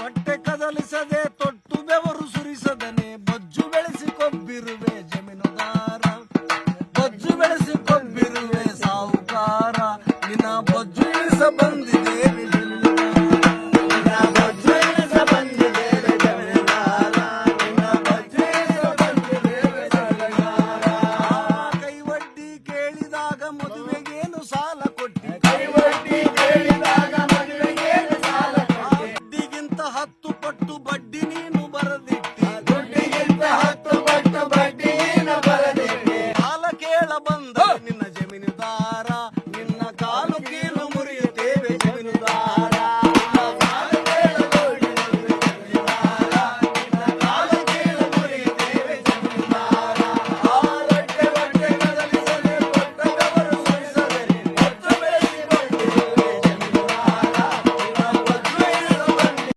ಹೊಟ್ಟೆ ಕದಲಿಸದೆ ತೊಟ್ಟು ಬೆವರು ಸುರಿಸದನೆ, ಬೊಜ್ಜು ಬೆಳೆಸಿ ಕೊಬ್ಬಿರುವೆ ಜಮೀನುದಾರ ಬೊಜ್ಜು ಬೆಳೆಸಿ ಕೊಬ್ಬಿರುವೆ ಸಾಹುಕಾರ ನಿನ್ನ ಬೊಜ್ಜು ಇಳಿಸ ಬಂದಿದೆ ಕೈವಡ್ಡಿ ಕೇಳಿದಾಗ ಮದುವೆಗೇನು ಸಾಲ ಕೊಟ್ಟು ಬಡ್ಡಿ ನೀನು ಬರದಿಟ್ಟಿ. ದುಡ್ಡಿಗಿಂತ ಹತ್ತು ಪಟ್ಟು ಬಡ್ಡಿ ನೀನು ಬರದಿಟ್ಟಿ. ಕಾಲ ಕೇಳ ಬಂದ ನಿನ್ನ